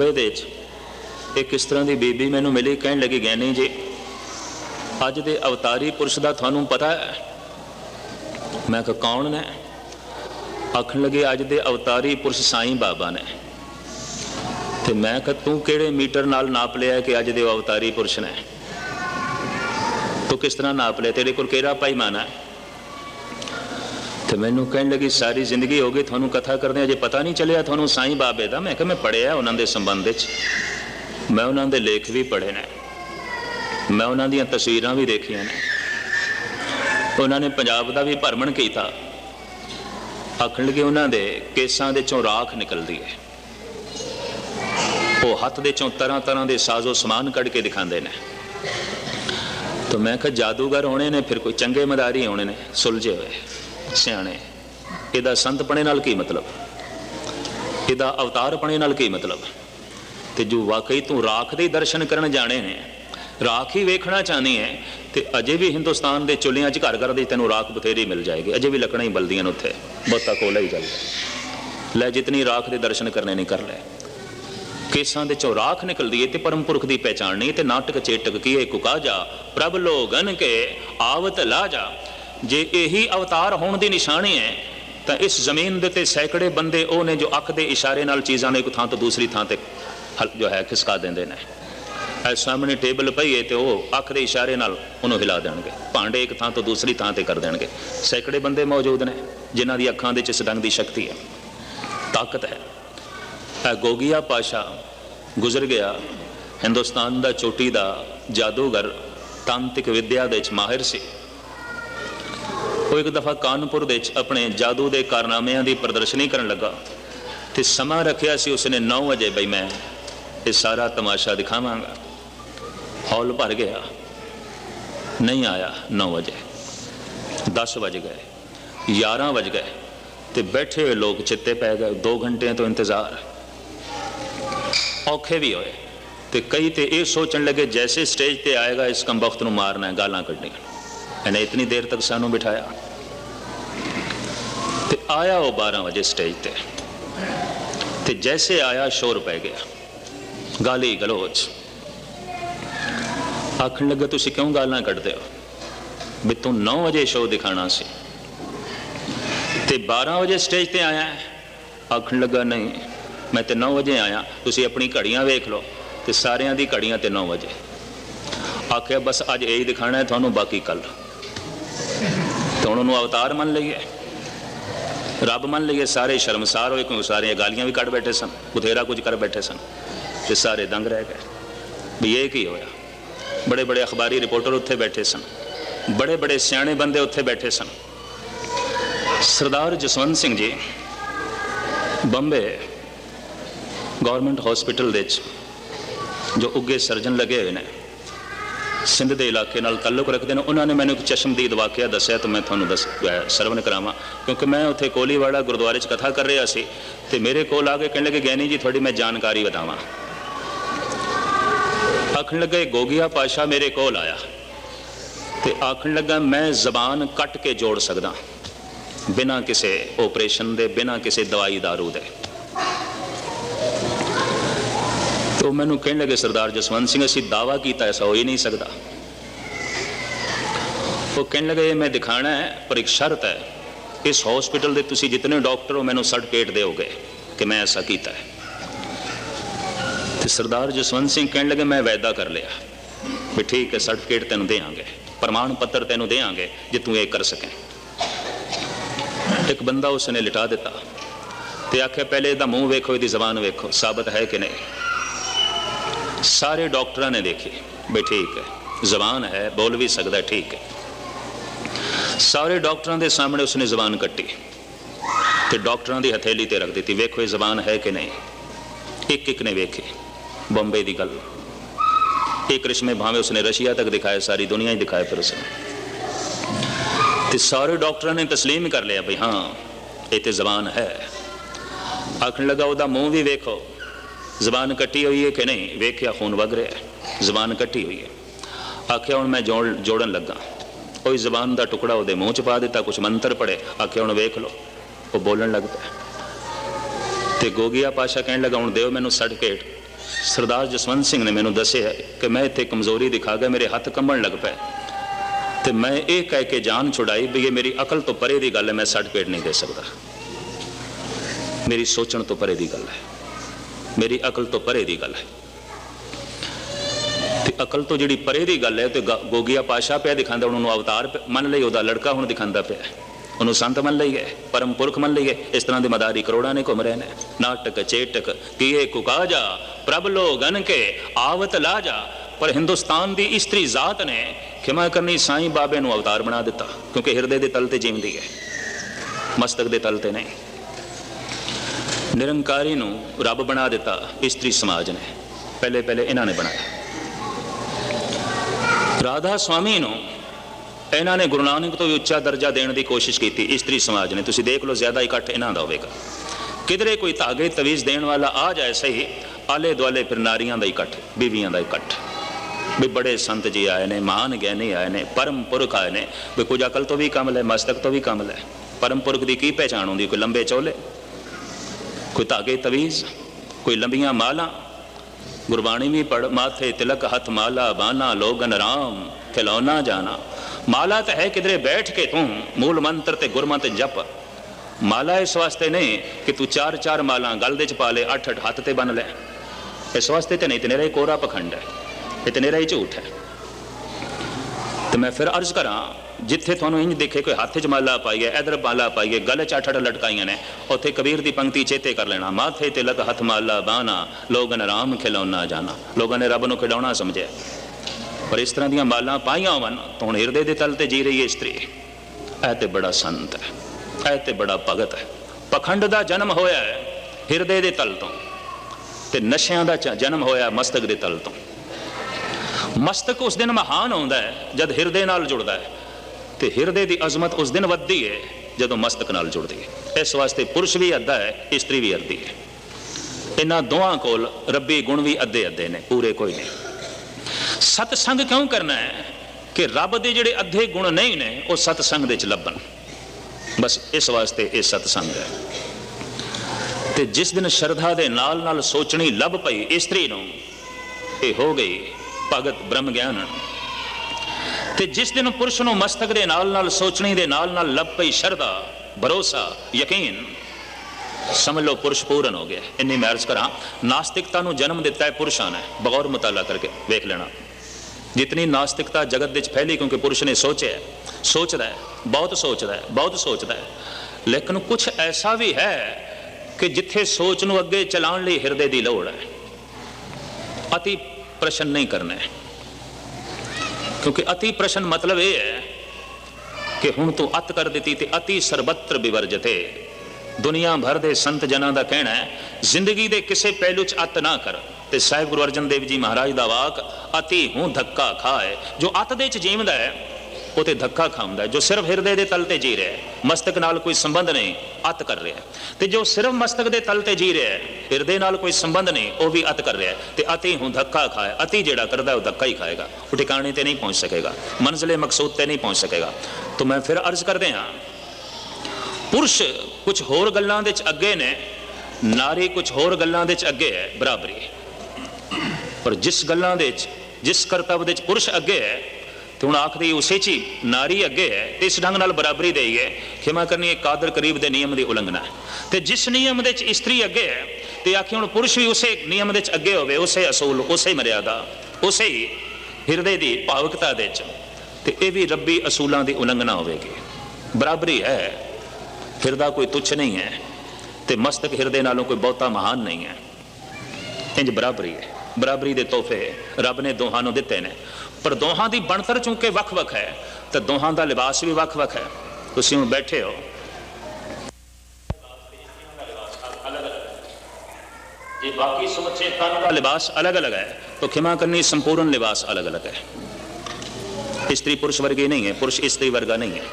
ਬੰਬੇ ਦੇ ਵਿੱਚ। ਇੱਕ ਇਸ ਤਰ੍ਹਾਂ ਦੀ ਬੀਬੀ ਮੈਨੂੰ ਮਿਲੀ ਕਹਿਣ ਲੱਗੀ ਗਿਆਨੀ ਜੀ, ਅੱਜ ਦੇ ਅਵਤਾਰੀ ਪੁਰਸ਼ ਦਾ ਤੁਹਾਨੂੰ ਪਤਾ ਹੈ। ਮੈਂ ਕਿਹਾ, ਕੌਣ ਨੇ? ਆਖਣ ਲੱਗੇ, ਅੱਜ ਦੇ ਅਵਤਾਰੀ ਪੁਰਸ਼ ਸਾਈਂ ਬਾਬਾ ਨੇ। ਤੇ ਮੈਂ ਕਿਹਾ, ਤੂੰ ਕਿਹੜੇ ਮੀਟਰ ਨਾਲ ਨਾਪ ਲਿਆ ਕਿ ਅੱਜ ਦੇ ਅਵਤਾਰੀ ਪੁਰਸ਼ ਨੇ? ਤੂੰ ਕਿਸ ਤਰ੍ਹਾਂ ਨਾਪ ਲਿਆ? ਤੇਰੇ ਕੋਲ ਕਿਹੜਾ ਪੈਮਾਨਾ ਹੈ? ਤੇ ਮੈਨੂੰ ਕਹਿਣ ਲੱਗੀ, ਸਾਰੀ ਜ਼ਿੰਦਗੀ ਹੋ ਗਈ, ਤੁਹਾਨੂੰ ਕਥਾ ਕਰਦੇ ਅਜੇ ਪਤਾ ਨਹੀਂ ਚੱਲਿਆ ਤੁਹਾਨੂੰ ਸਾਈਂ ਬਾਬੇ ਦਾ। ਮੈਂ ਕਿਹਾ, ਮੈਂ ਪੜਿਆ ਉਹਨਾਂ ਦੇ ਸੰਬੰਧ ਵਿੱਚ। ਮੈਂ ਉਹਨਾਂ ਦੇ ਲੇਖ ਵੀ ਪੜ੍ਹੇ ਨੇ। ਮੈਂ ਉਹਨਾਂ ਦੀਆਂ ਤਸਵੀਰਾਂ ਵੀ ਦੇਖੀਆਂ ਨੇ। ਉਹਨਾਂ ਨੇ ਪੰਜਾਬ ਦਾ ਵੀ ਭਰਮਣ ਕੀਤਾ। ਆਖਣ ਲੱਗੇ, ਉਹਨਾਂ ਦੇ ਕੇਸਾਂ ਦੇ ਚੋਂ ਰਾਖ ਨਿਕਲਦੀ ਹੈ। ਉਹ ਹੱਥ ਦੇ ਚੋਂ ਤਰ੍ਹਾਂ ਤਰ੍ਹਾਂ ਦੇ ਸਾਜ਼ੋ ਸਮਾਨ ਕੱਢ ਕੇ ਦਿਖਾਉਂਦੇ ਨੇ। ਤਾਂ ਮੈਂ ਕਿਹਾ, ਜਾਦੂਗਰ ਹੋਣੇ ਨੇ, ਫਿਰ ਕੋਈ ਚੰਗੇ ਮਦਾਰੀ ਹੋਣੇ ਨੇ, ਸੁਲਝੇ ਹੋਏ। ਸਿਆਣੇ, ਇਹਦਾ ਸੰਤਪਣੇ ਨਾਲ ਕੀ ਮਤਲਬ? ਇਹਦਾ ਅਵਤਾਰਪਣੇ ਨਾਲ ਕੀ ਮਤਲਬ? ਤੇ ਜੋ ਵਾਕਈ ਤੂੰ ਰਾਖ ਦੇ ਦਰਸ਼ਨ ਕਰਨ ਜਾਣੇ ਨੇ, ਰਾਖ ਹੀ ਵੇਖਣਾ ਚਾਹਨੀ ਹੈ ਤੇ ਅਜੇ ਵੀ ਹਿੰਦੁਸਤਾਨ ਦੇ ਚੁੱਲ੍ਹਿਆਂ 'ਚ ਘਰ ਘਰ ਦੇ ਤੈਨੂੰ ਰਾਖ ਬਥੇਰੀ ਮਿਲ ਜਾਏਗੀ, ਅਜੇ ਵੀ ਲੱਕੜਾਂ ਹੀ ਬਲਦੀਆਂ ਨੇ ਉੱਥੇ, ਬਹੁਤਾ ਕੋਲਾ ਹੀ ਚੱਲਦਾ ਲੈ ਜਿਤਨੀ ਰਾਖ ਦੇ ਦਰਸ਼ਨ ਕਰਨੇ ਨਹੀਂ ਕਰ ਲੈ। ਕੇਸਾਂ ਦੇ ਚੋਂ ਰਾਖ ਨਿਕਲਦੀ ਏ ਤੇ ਪਰਮ ਪੁਰਖ ਦੀ ਪਹਿਚਾਣ ਨਹੀਂ ਤੇ ਨਾਟਕ ਚੇਟਕ ਕੀਏ ਕੁਕਾ ਜਾ, ਪ੍ਰਭ ਲੋਗਨ ਕੇ ਆਵਤ ਲਾ ਜਾ। ਜੇ ਇਹੀ ਅਵਤਾਰ ਹੋਣ ਦੀ ਨਿਸ਼ਾਨੀ ਹੈ, ਤਾਂ ਇਸ ਜ਼ਮੀਨ ਦੇ ਤੇ ਸੈਂਕੜੇ ਬੰਦੇ ਉਹ ਨੇ ਜੋ ਅੱਖ ਦੇ ਇਸ਼ਾਰੇ ਨਾਲ ਚੀਜ਼ਾਂ ਨੂੰ ਇੱਕ ਥਾਂ ਤੋਂ ਦੂਸਰੀ ਥਾਂ ਤੇ ਹਲ- ਜੋ ਹੈ ਖਿਸਕਾ ਦਿੰਦੇ ਨੇ। ਐ ਸਾਹਮਣੇ ਟੇਬਲ ਪਈ ਹੈ ਤੇ ਉਹ ਅੱਖ ਦੇ ਇਸ਼ਾਰੇ ਨਾਲ ਉਹਨੂੰ ਹਿਲਾ ਦੇਣਗੇ। ਭਾਂਡੇ ਇੱਕ ਥਾਂ ਤੋਂ ਦੂਸਰੀ ਥਾਂ ਤੇ ਕਰ ਦੇਣਗੇ। ਸੈਂਕੜੇ ਬੰਦੇ ਮੌਜੂਦ ਨੇ, ਜਿਨ੍ਹਾਂ ਦੀ ਅੱਖਾਂ ਦੇ ਚ ਇਸ ਦੀ ਸ਼ਕਤੀ ਹੈ। ਤਾਕਤ ਹੈ। ਇਹ ਗੋਗੀਆ ਪਾਸ਼ਾ ਗੁਜ਼ਰ ਗਿਆ। ਹਿੰਦੁਸਤਾਨ ਦਾ ਚੋਟੀ ਦਾ ਜਾਦੂਗਰ ਤਾਂਤਿਕ ਵਿਦਿਆ ਦੇ ਵਿੱਚ ਮਾਹਿਰ ਸੀ। ਉਹ ਇੱਕ ਦਫਾ ਕਾਨਪੁਰ ਦੇ ਵਿੱਚ ਆਪਣੇ ਜਾਦੂ ਦੇ ਕਾਰਨਾਮਿਆਂ ਦੀ ਪ੍ਰਦਰਸ਼ਨੀ ਕਰਨ ਲੱਗਾ ਤੇ ਸਮਾਂ ਰੱਖਿਆ ਸੀ ਉਸਨੇ 9 ਵਜੇ ਬਈ ਮੈਂ ਇਹ ਸਾਰਾ ਤਮਾਸ਼ਾ ਦਿਖਾਵਾਂਗਾ। ਹਾਲ ਭਰ ਗਿਆ। ਨਹੀਂ ਆਇਆ 9 ਵਜੇ। 10 ਵਜ ਗਏ। 11 ਵਜ ਗਏ ਤੇ ਬੈਠੇ ਹੋਏ ਲੋਕ ਚਿੱਤੇ ਪੈ ਗਏ। 2 ਘੰਟਿਆਂ ਤੋਂ ਇੰਤਜ਼ਾਰ। ਔਖੇ ਵੀ ਹੋਏ। ਤੇ ਕਈ ਤੇ ਇਹ ਸੋਚਣ ਲੱਗੇ, ਜੈਸੇ ਸਟੇਜ ਤੇ ਆਏਗਾ, ਇਸ ਕੰਬਖਤ ਨੂੰ ਮਾਰਨਾ ਗਾਲਾਂ ਕੱਢਣੀਆਂ। ਇਹਨੇ ਇਤਨੀ ਦੇਰ ਤੱਕ ਸਾਨੂੰ ਬਿਠਾਇਆ ਤੇ ਆਇਆ ਉਹ 12 ਵਜੇ ਸਟੇਜ ਤੇ ਤੇ ਜੈਸੇ ਆਇਆ ਸ਼ੋਰ ਪੈ ਗਿਆ ਗਾਲੀ ਗਲੋਚ ਆਖਣ ਲੱਗਾ ਤੁਸੀਂ ਕਿਉਂ ਗਾਲਾਂ ਕੱਢਦੇ ਹੋ ਵੀ ਤੂੰ 9 ਵਜੇ ਸ਼ੋਅ ਦਿਖਾਣਾ ਸੀ ਤੇ 12 ਵਜੇ ਸਟੇਜ ਤੇ ਆਇਆ ਆਖਣ ਲੱਗਾ ਨਹੀਂ ਮੈਂ ਤੇ 9 ਵਜੇ ਆਇਆ ਤੁਸੀਂ ਆਪਣੀ ਘੜੀਆਂ ਵੇਖ ਲਓ ਤੇ ਸਾਰਿਆਂ ਦੀ ਘੜੀਆਂ ਤੇ 9 ਵਜੇ ਆਖਿਆ ਬਸ ਅੱਜ ਇਹੀ ਦਿਖਾਣਾ ਹੈ ਤੁਹਾਨੂੰ ਬਾਕੀ ਕੱਲ ਤੇ ਹੁਣ ਉਹਨੂੰ ਅਵਤਾਰ ਮੰਨ ਲਈਏ। ਰੱਬ ਮੰਨ ਲਈਏ ਸਾਰੇ ਸ਼ਰਮਸਾਰ ਹੋਏ ਕਿਉਂਕਿ ਸਾਰੀਆਂ ਗਾਲੀਆਂ ਵੀ ਕੱਢ ਬੈਠੇ ਸਨ, ਬਥੇਰਾ ਕੁਝ ਕਰ ਬੈਠੇ ਸਨ ਤੇ ਸਾਰੇ ਦੰਗ ਰਹਿ ਗਏ। ਵੀ ਇਹ ਕੀ ਹੋਇਆ? ਬੜੇ ਬੜੇ ਅਖਬਾਰੀ ਰਿਪੋਰਟਰ ਉੱਥੇ ਬੈਠੇ ਸਨ ਬੜੇ ਬੜੇ ਸਿਆਣੇ ਬੰਦੇ ਉੱਥੇ ਬੈਠੇ ਸਨ। ਸਰਦਾਰ ਜਸਵੰਤ ਸਿੰਘ ਜੀ, ਬੰਬੇ ਗਵਰਨਮੈਂਟ ਹਸਪੀਟਲ ਦੇ ਵਿੱਚ ਜੋ ਉੱਗੇ ਸਰਜਨ ਲੱਗੇ ਹੋਏ ਨੇ ਸਿੰਧ ਦੇ ਇਲਾਕੇ ਨਾਲ ਤਾਲੁਕ ਰੱਖਦੇ ਨੇ। ਉਹਨਾਂ ਨੇ ਮੈਨੂੰ ਇੱਕ ਚਸ਼ਮਦੀਦ ਵਾਕਿਆ ਦੱਸਿਆ ਤਾਂ ਮੈਂ ਤੁਹਾਨੂੰ ਦੱਸ, ਅਹ ਸਰਵਨ ਕਰਾਵਾਂ। ਕਿਉਂਕਿ ਮੈਂ ਉੱਥੇ ਕੋਲੀਵਾੜਾ ਗੁਰਦੁਆਰੇ 'ਚ ਕਥਾ ਕਰ ਰਿਹਾ ਸੀ ਤੇ ਮੇਰੇ ਕੋਲ ਆ ਕੇ ਕਹਿਣ ਲੱਗੇ ਗਿਆਨੀ ਜੀ, ਤੁਹਾਡੀ ਮੈਂ ਜਾਣਕਾਰੀ ਬਤਾਵਾਂ ਆਖਣ ਲੱਗਾ ਇਹ ਗੋਗੀਆ ਪਾਸ਼ਾ ਮੇਰੇ ਕੋਲ ਆਇਆ। ਤੇ ਆਖਣ ਲੱਗਾ, ਮੈਂ ਜ਼ਬਾਨ ਕੱਟ ਕੇ ਜੋੜ ਸਕਦਾ, ਬਿਨਾਂ ਕਿਸੇ ਆਪਰੇਸ਼ਨ ਦੇ, ਬਿਨਾਂ ਕਿਸੇ ਦਵਾਈ ਦਾਰੂ ਦੇ। ਉਹ ਮੈਨੂੰ ਕਹਿਣ ਲੱਗੇ, ਸਰਦਾਰ ਜਸਵੰਤ ਸਿੰਘ, ਅਸੀਂ ਦਾਵਾ ਕੀਤਾ, ਐਸਾ ਹੋ ਹੀ ਨਹੀਂ ਸਕਦਾ। ਉਹ ਕਹਿਣ ਲੱਗੇ ਮੈਂ ਦਿਖਾਣਾ ਹੈ, ਪਰ ਇੱਕ ਸ਼ਰਤ ਹੈ, ਇਸ ਹਸਪੀਟਲ ਦੇ ਤੁਸੀਂ ਜਿਤਨੇ ਡਾਕਟਰ ਹੋ, ਮੈਨੂੰ ਸਰਟੀਫਿਕੇਟ ਦਿਓਗੇ ਕਿ ਮੈਂ ਐਸਾ ਕੀਤਾ ਹੈ। ਤੇ ਸਰਦਾਰ ਜਸਵੰਤ ਸਿੰਘ ਕਹਿਣ ਲੱਗੇ, ਮੈਂ ਵਾਅਦਾ ਕਰ ਲਿਆ ਵੀ ਠੀਕ ਹੈ ਸਰਟੀਫਿਕੇਟ ਤੈਨੂੰ ਦੇਵਾਂਗੇ, ਪ੍ਰਮਾਣ ਪੱਤਰ ਤੈਨੂੰ ਦੇਵਾਂਗੇ, ਜੇ ਤੂੰ ਇਹ ਕਰ ਸਕੇ। ਇੱਕ ਬੰਦਾ ਉਸਨੇ ਲਿਟਾ ਦਿੱਤਾ ਤੇ ਆਖਿਆ, ਪਹਿਲੇ ਇਹਦਾ ਮੂੰਹ ਵੇਖੋ, ਇਹਦੀ ਜ਼ਬਾਨ ਵੇਖੋ, ਸਾਬਤ ਹੈ ਕਿ ਨਹੀਂ? ਸਾਰੇ ਡਾਕਟਰਾਂ ਨੇ ਦੇਖੀ ਵੀ ਠੀਕ ਹੈ ਜ਼ਬਾਨ ਹੈ ਬੋਲ ਵੀ ਸਕਦਾ ਹੈ, ਠੀਕ ਹੈ ਸਾਰੇ ਡਾਕਟਰਾਂ ਦੇ ਸਾਹਮਣੇ ਉਸਨੇ ਜ਼ਬਾਨ ਕੱਟੀ ਤੇ ਡਾਕਟਰਾਂ ਦੀ ਹਥੇਲੀ ਤੇ ਰੱਖ ਦਿੱਤੀ ਵੇਖੋ ਇਹ ਜ਼ਬਾਨ ਹੈ ਕਿ ਨਹੀਂ ਇੱਕ ਇੱਕ ਨੇ ਵੇਖੀ ਬੰਬੇ ਦੀ ਗੱਲ ਇਹ ਕ੍ਰਿਸ਼ਮੇ ਭਾਵੇਂ ਉਸਨੇ ਰਸ਼ੀਆ ਤੱਕ ਦਿਖਾਏ ਸਾਰੀ ਦੁਨੀਆ ਹੀ ਦਿਖਾਏ ਫਿਰ ਉਸਨੇ ਤੇ ਸਾਰੇ ਡਾਕਟਰਾਂ ਨੇ تسلیم ਕਰ ਲਿਆ ਭਈ ਹਾਂ ਇਹ ਤੇ ਜ਼ਬਾਨ ਹੈ ਆਖਣ ਲੱਗਾ ਉਹਦਾ ਮੂੰਹ ਵੀ ਵੇਖੋ ਜ਼ਬਾਨ ਕੱਟੀ ਹੋਈ ਹੈ ਕਿ ਨਹੀਂ, ਵੇਖਿਆ ਖੂਨ ਵਗ ਰਿਹਾ ਹੈ। ਜ਼ਬਾਨ ਕੱਟੀ ਹੋਈ ਹੈ। ਆਖਿਆ, ਹੁਣ ਮੈਂ ਜੋੜ, ਜੋੜਨ ਲੱਗਾ। ਕੋਈ ਜ਼ਬਾਨ ਦਾ ਟੁਕੜਾ ਉਹਦੇ ਮੂੰਹ ਚ ਪਾ ਦਿੱਤਾ ਕੁਝ ਮੰਤਰ ਪੜੇ ਆਖਿਆ, ਹੁਣ ਵੇਖ ਲਓ। ਉਹ ਬੋਲਣ ਲੱਗ ਪਿਆ ਤੇ ਗੋਗੀਆ ਪਾਸ਼ਾ ਕਹਿਣ ਲੱਗਾ, ਹੁਣ ਦਿਓ ਮੈਨੂੰ ਸਰਟੀਫਿਕੇਟ ਸਰਦਾਰ ਜਸਵੰਤ ਸਿੰਘ ਨੇ ਮੈਨੂੰ ਦੱਸਿਆ ਕਿ ਮੈਂ ਇੱਥੇ ਕਮਜ਼ੋਰੀ ਦਿਖਾ ਗਿਆ, ਮੇਰੇ ਹੱਥ ਕੰਬਣ ਲੱਗ ਪਏ। ਤੇ ਮੈਂ ਇਹ ਕਹਿ ਕੇ ਜਾਨ ਛੁਡਾਈ ਵੀ ਇਹ ਮੇਰੀ ਅਕਲ ਤੋਂ ਪਰੇ ਦੀ ਗੱਲ ਹੈ, ਮੈਂ ਸਰਟੀਫਿਕੇਟ ਨਹੀਂ ਦੇ ਸਕਦਾ। ਮੇਰੀ ਸੋਚਣ ਤੋਂ ਪਰੇ ਦੀ ਗੱਲ ਹੈ। ਮੇਰੀ ਅਕਲ ਤੋਂ ਪਰੇ ਦੀ ਗੱਲ ਹੈ। ਤੇ ਅਕਲ ਤੋਂ ਜਿਹੜੀ ਪਰੇ ਦੀ ਗੱਲ ਹੈ ਤੇ ਗ- ਪਾਸ਼ਾ ਪਿਆ ਦਿਖਾਉਂਦਾ ਹੁਣ ਉਹਨੂੰ ਅਵਤਾਰ ਮੰਨ ਲਈ ਉਹਦਾ ਲੜਕਾ ਹੁਣ ਦਿਖਾਉਂਦਾ ਪਿਆ ਉਹਨੂੰ ਸੰਤ ਮੰਨ ਲਈਏ ਪਰਮ ਪੁਰਖ ਮੰਨ ਲਈ ਗਏ ਇਸ ਤਰ੍ਹਾਂ ਦੇ ਮਦਾਰੀ ਕਰੋੜਾਂ ਨੇ ਘੁੰਮ ਰਹੇ ਨੇ। ਨਾਟਕ, ਚੇਟਕ ਕੀਏ ਕੁਕਾਜਾ ਪ੍ਰਭ ਲੋਗਨ ਕੇ, ਆਵਤ ਲਾਜਾ। ਪਰ ਹਿੰਦੁਸਤਾਨ ਦੀ ਇਸਤਰੀ ਜ਼ਾਤ ਨੇ ਖਿਮਾ ਕਰਨੀ ਸਾਈਂ ਬਾਬੇ ਨੂੰ ਅਵਤਾਰ ਬਣਾ ਦਿੱਤਾ, ਕਿਉਂਕਿ ਹਿਰਦੇ ਦੇ ਤਲ ਤੇ ਜਿਉਂਦੀ ਹੈ। ਮਸਤਕ ਦੇ ਤਲ ਤੇ ਨਹੀਂ। ਨਿਰੰਕਾਰੀ ਨੂੰ ਰੱਬ ਬਣਾ ਦਿੱਤਾ ਇਸਤਰੀ ਸਮਾਜ ਨੇ। ਪਹਿਲੇ ਪਹਿਲੇ ਇਹਨਾਂ ਨੇ ਬਣਾਇਆ। ਰਾਧਾ ਸਵਾਮੀ ਨੂੰ ਇਹਨਾਂ ਨੇ ਗੁਰੂ ਨਾਨਕ ਤੋਂ ਵੀ ਉੱਚਾ ਦਰਜਾ ਦੇਣ ਦੀ ਕੋਸ਼ਿਸ਼ ਕੀਤੀ ਇਸਤਰੀ ਸਮਾਜ ਨੇ। ਤੁਸੀਂ ਦੇਖ ਲਓ, ਜ਼ਿਆਦਾ ਇਕੱਠ ਇਹਨਾਂ ਦਾ ਹੋਵੇਗਾ। ਕਿਧਰੇ ਕੋਈ ਧਾਗੇ ਤਵੀਜ਼ ਦੇਣ ਵਾਲਾ ਆ ਜਾਏ ਸਹੀ ਆਲੇ ਦੁਆਲੇ ਫਿਰ ਨਾਰੀਆਂ ਦਾ ਇਕੱਠ, ਬੀਵੀਆਂ ਦਾ ਇਕੱਠ। ਵੀ ਬੜੇ ਸੰਤ ਜੀ ਆਏ ਨੇ, ਮਹਾਨ ਗਿਆਨੀ ਆਏ ਨੇ, ਪਰਮ ਪੁਰਖ ਆਏ ਨੇ। ਵੀ ਕੁਝ ਅਕਲ ਤੋਂ ਵੀ ਕੰਮ ਲੈ, ਮਸਤਕ ਤੋਂ ਵੀ ਕੰਮ ਲੈ। ਪਰਮ ਪੁਰਖ ਦੀ ਕੀ ਪਹਿਚਾਣ ਹੁੰਦੀ? ਕੋਈ ਲੰਬੇ ਚੌਲੇ? ਕੋਈ ਧਾਗੇ ਤਵੀਜ਼ ਕੋਈ ਲੰਬੀਆਂ ਮਾਲਾਂ ਗੁਰਬਾਣੀ ਵੀ ਪੜ ਮਾਥੇ ਤਿਲਕ ਹੱਥ ਮਾਲਾ ਬਾਨਾ ਲੋਗਨ ਰਾਮ ਖਿਲੌਣਾ ਜਾਣਾ ਮਾਲਾ ਤਾਂ ਹੈ ਕਿਧਰੇ ਬੈਠ ਕੇ ਤੂੰ ਮੂਲ ਮੰਤਰ ਤੇ ਗੁਰਮਤਿ ਜਪ ਮਾਲਾ ਇਸ ਵਾਸਤੇ ਨਹੀਂ ਕਿ ਤੂੰ ਚਾਰ ਚਾਰ ਮਾਲਾਂ ਗਲ ਦੇ ਚ ਪਾ ਲੈ ਅੱਠ ਅੱਠ ਹੱਥ ਤੇ ਬੰਨ ਲੈ ਇਸ ਵਾਸਤੇ ਤੇ ਨਹੀਂ ਤੇ ਨੇਰਾ ਹੀ ਕੋਰਾ ਪਖੰਡ ਹੈ ਇਹ ਤੇ ਨੇਰਾ ਹੀ ਝੂਠ ਹੈ ਤੇ ਮੈਂ ਫਿਰ ਅਰਜ਼ ਕਰਾਂ ਜਿੱਥੇ ਤੁਹਾਨੂੰ ਇੰਜ ਦੇਖੇ ਕੋਈ ਹੱਥ 'ਚ ਮਾਲਾ ਪਾਈ ਹੈ ਇਧਰ ਮਾਲਾ ਪਾਈ ਹੈ ਗਲ 'ਚ ਅੱਠ ਅੱਠ ਲਟਕਾਈਆਂ ਨੇ, ਉੱਥੇ ਕਬੀਰ ਦੀ ਪੰਕਤੀ ਚੇਤੇ ਕਰ ਲੈਣਾ, ਮਾਥੇ ਤੇ ਲਗ ਹੱਥ ਮਾਲਾ ਬਾਣਾ ਨੇ ਰਾਮ ਖਿਲਾਉਣਾ ਜਾਣਾ। ਲੋਕਾਂ ਨੇ ਰੱਬ ਨੂੰ ਖਿਡਾਉਣਾ ਸਮਝਿਆ। ਪਰ ਇਸ ਤਰ੍ਹਾਂ ਦੀਆਂ ਮਾਲਾਂ ਪਾਈਆਂ ਹੋਵਨ ਤਾਂ ਹੁਣ ਹਿਰਦੇ ਦੇ ਤਲ ਤੇ ਜੀ ਰਹੀ ਹੈ ਇਸਤਰੀ। ਇਹ ਤੇ ਬੜਾ ਸੰਤ ਹੈ, ਇਹ ਤੇ ਬੜਾ ਭਗਤ ਹੈ। ਪਖੰਡ ਦਾ ਜਨਮ ਹੋਇਆ ਹੈ ਹਿਰਦੇ ਦੇ ਤਲ ਤੋਂ, ਤੇ ਨਸ਼ਿਆਂ ਦਾ ਜਨਮ ਹੋਇਆ ਮਸਤਕ ਦੇ ਤਲ ਤੋਂ। ਮਸਤਕ ਉਸ ਦਿਨ ਮਹਾਨ ਹੁੰਦਾ ਹੈ, ਜਦ ਹਿਰਦੇ ਨਾਲ ਜੁੜਦਾ ਹੈ। ਤੇ ਹਿਰਦੇ ਦੀ ਅਜ਼ਮਤ ਉਸ ਦਿਨ ਵੱਧਦੀ ਹੈ ਜਦੋਂ ਮਸਤਕ ਨਾਲ ਜੁੜਦੀ ਹੈ ਇਸ ਵਾਸਤੇ ਪੁਰਸ਼ ਵੀ ਅੱਧਾ ਹੈ, ਇਸਤਰੀ ਵੀ ਅੱਧੀ ਹੈ। ਇਹਨਾਂ ਦੋਹਾਂ ਕੋਲ ਰੱਬੀ ਗੁਣ ਵੀ ਅੱਧੇ ਅੱਧੇ ਨੇ, ਪੂਰੇ ਕੋਈ ਨਹੀਂ। ਸਤਸੰਗ ਕਿਉਂ ਕਰਨਾ ਹੈ? ਕਿ ਰੱਬ ਦੇ ਜਿਹੜੇ ਅੱਧੇ ਗੁਣ ਨਹੀਂ ਨੇ, ਉਹ ਸਤਸੰਗ ਦੇ ਚ ਲੱਭਣ। ਬਸ ਇਸ ਵਾਸਤੇ ਇਹ ਸਤਸੰਗ ਹੈ। ਤੇ ਜਿਸ ਦਿਨ ਸ਼ਰਧਾ ਦੇ ਨਾਲ ਨਾਲ ਸੋਚਣੀ ਲੱਭ ਪਈ ਇਸਤਰੀ ਨੂੰ, ਇਹ ਹੋ ਗਈ ਭਗਤ ਬ੍ਰਹਮ ਗਿਆਨ ਤੇ ਜਿਸ ਦਿਨ ਪੁਰਸ਼ ਨੂੰ ਮਸਤਕ ਦੇ ਨਾਲ ਨਾਲ ਸੋਚਣੀ ਦੇ ਨਾਲ ਨਾਲ ਲੱਭ ਪਈ ਸ਼ਰਧਾ, ਭਰੋਸਾ, ਯਕੀਨ, ਸਮਝ ਲਓ ਪੁਰਸ਼ ਪੂਰਨ ਹੋ ਗਿਆ। ਇੰਨੀ ਮੈਂ ਕਰਾਂ, ਨਾਸਤਿਕਤਾ ਨੂੰ ਜਨਮ ਦਿੱਤਾ ਹੈ ਪੁਰਸ਼ਾਂ ਨੇ। ਬਗੌਰ ਮਤਾਲਾ ਕਰਕੇ ਵੇਖ ਲੈਣਾ। ਜਿਤਨੀ ਨਾਸਤਿਕਤਾ ਜਗਤ ਵਿੱਚ ਫੈਲੀ, ਕਿਉਂਕਿ ਪੁਰਸ਼ ਨੇ ਸੋਚਿਆ ਸੋਚਦਾ ਹੈ, ਬਹੁਤ ਸੋਚਦਾ ਹੈ, ਬਹੁਤ ਸੋਚਦਾ ਹੈ। ਲੇਕਿਨ ਕੁਝ ਐਸਾ ਵੀ ਹੈ ਕਿ ਜਿੱਥੇ ਸੋਚ ਨੂੰ ਅੱਗੇ ਚਲਾਉਣ ਲਈ ਹਿਰਦੇ ਦੀ ਲੋੜ ਹੈ। ਅਤੀ ਪ੍ਰਸ਼ਨ ਨਹੀਂ ਕਰਨਾ। ਹੈ ਕਿਉਂਕਿ ਅਤੀ ਪ੍ਰਸ਼ਨ ਮਤਲਬ ਇਹ ਹੈ ਕਿ ਹੁਣ ਤੂੰ ਅਤ ਕਰ ਦਿੱਤੀ ਤੇ ਅਤੀ ਸਰਬੱਤਰ ਵਿਵਰਜਤੇ। ਦੁਨੀਆ ਭਰ ਦੇ ਸੰਤ ਜਨਾਂ ਦਾ ਕਹਿਣਾ ਹੈ, ਜ਼ਿੰਦਗੀ ਦੇ ਕਿਸੇ ਪਹਿਲੂ 'ਚ ਅਤ ਨਾ ਕਰ। ਤੇ ਸਾਹਿਬ ਗੁਰੂ ਅਰਜਨ ਦੇਵ ਜੀ ਮਹਾਰਾਜ ਦਾ ਵਾਕ, ਅਤੀ ਹੂੰ ਧੱਕਾ ਖਾਏ। ਜੋ ਅਤ ਦੇ 'ਚ ਜੀਵਦਾ ਹੈ ਉਹ ਤੇ ਧੱਕਾ ਖਾਂਦਾ ਹੈ, ਜੋ ਸਿਰਫ ਹਿਰਦੇ ਦੇ ਤਲ ਤੇ ਜੀ ਰਿਹਾ ਹੈ, ਮਸਤਕ ਨਾਲ ਕੋਈ ਸੰਬੰਧ ਨਹੀਂ, ਅਤ ਕਰ ਰਿਹਾ ਹੈ। ਤੇ ਜੋ ਸਿਰਫ ਮਸਤਕ ਦੇ ਤਲ ਤੇ ਜੀ ਰਿਹਾ ਹੈ, ਹਿਰਦੇ ਨਾਲ ਕੋਈ ਸੰਬੰਧ ਨਹੀਂ, ਉਹ ਵੀ ਅਤ ਕਰ ਰਿਹਾ ਹੈ। ਤੇ ਅਤੀ ਹੁਣ ਧੱਕਾ ਖਾਏ, ਅਤੀ ਜਿਹੜਾ ਕਰਦਾ ਉਹ ਧੱਕਾ ਹੀ ਖਾਏਗਾ। ਉਹ ਟਿਕਾਣੇ ਤੇ ਨਹੀਂ ਪਹੁੰਚ ਸਕੇਗਾ, ਮੰਜ਼ਲੇ ਮਕਸੂਦ ਤੇ ਨਹੀਂ ਪਹੁੰਚ ਸਕੇਗਾ। ਤਾਂ ਮੈਂ ਫਿਰ ਅਰਜ਼ ਕਰਦੇ ਹਾਂ, ਪੁਰਸ਼ ਕੁਝ ਹੋਰ ਗੱਲਾਂ ਦੇ ਚ ਅੱਗੇ ਨੇ, ਨਾਰੀ ਕੁਝ ਹੋਰ ਗੱਲਾਂ ਦੇ ਚ ਅੱਗੇ ਹੈ, ਬਰਾਬਰੀ। ਪਰ ਜਿਸ ਗੱਲਾਂ ਦੇ ਚ, ਜਿਸ ਕਰਤੱਵ ਦੇ ਚ ਪੁਰਸ਼ ਅੱਗੇ ਹੈ ਤੇ ਹੁਣ ਆਖਦੀ ਉਸੇ ਚ ਹੀ ਨਾਰੀ ਅੱਗੇ ਹੈ ਤੇ ਇਸ ਢੰਗ ਨਾਲ ਬਰਾਬਰੀ ਦੇਈ ਹੈ। ਖਿਮਾ ਕਰਨੀ ਇੱਕ ਕਾਦਰ ਕਰੀਬ ਦੇ ਨਿਯਮ ਦੀ ਉਲੰਘਣਾ ਹੈ। ਤੇ ਜਿਸ ਨਿਯਮ ਦੇ ਚ ਇਸਤਰੀ ਅੱਗੇ ਹੈ, ਤੇ ਆਖੀ ਹੁਣ ਪੁਰਸ਼ ਵੀ ਉਸੇ ਨਿਯਮ ਦੇ ਚ ਅੱਗੇ ਹੋਵੇ, ਉਸੇ ਅਸੂਲ, ਉਸੇ ਮਰਿਆਦਾ, ਉਸੇ ਹੀ ਹਿਰਦੇ ਦੀ ਭਾਵਕਤਾ ਦੇ ਚ ਤੇ ਇਹ ਵੀ ਰੱਬੀ ਅਸੂਲਾਂ ਦੀ ਉਲੰਘਣਾ ਹੋਵੇਗੀ। ਬਰਾਬਰੀ ਹੈ, ਹਿਰਦਾ ਕੋਈ ਤੁੱਛ ਨਹੀਂ ਹੈ ਤੇ ਮਸਤਕ ਹਿਰਦੇ ਨਾਲੋਂ ਕੋਈ ਬਹੁਤਾ ਮਹਾਨ ਨਹੀਂ ਹੈ। ਇੰਜ ਬਰਾਬਰੀ ਹੈ। ਬਰਾਬਰੀ ਦੇ ਤੋਹਫੇ ਰੱਬ ਨੇ ਦੋਹਾਂ ਨੂੰ ਦਿੱਤੇ ਨੇ। ਪਰ ਦੋਹਾਂ ਦੀ ਬਣਤਰ ਚੂੰਕਿ ਵੱਖ-ਵੱਖ ਹੈ। ਤੇ ਦੋਹਾਂ ਦਾ ਲਿਬਾਸ ਵੀ ਵੱਖ-ਵੱਖ ਹੈ। ਤੁਸੀਂ ਹੁਣ ਬੈਠੇ ਹੋ। ਜੇ ਬਾਕੀ ਸਮੁੱਚੇ ਤਨ ਦਾ ਲਿਬਾਸ ਅਲੱਗ-ਅਲੱਗ ਹੈ, ਤਾਂ ਖਿਮਾ ਕਰਨੀ ਸੰਪੂਰਨ ਲਿਬਾਸ ਅਲੱਗ-ਅਲੱਗ ਹੈ। ਇਸਤਰੀ ਪੁਰਸ਼ ਵਰਗੇ ਨਹੀਂ ਹੈ, ਪੁਰਸ਼ ਇਸਤਰੀ ਵਰਗਾ ਨਹੀਂ ਹੈ।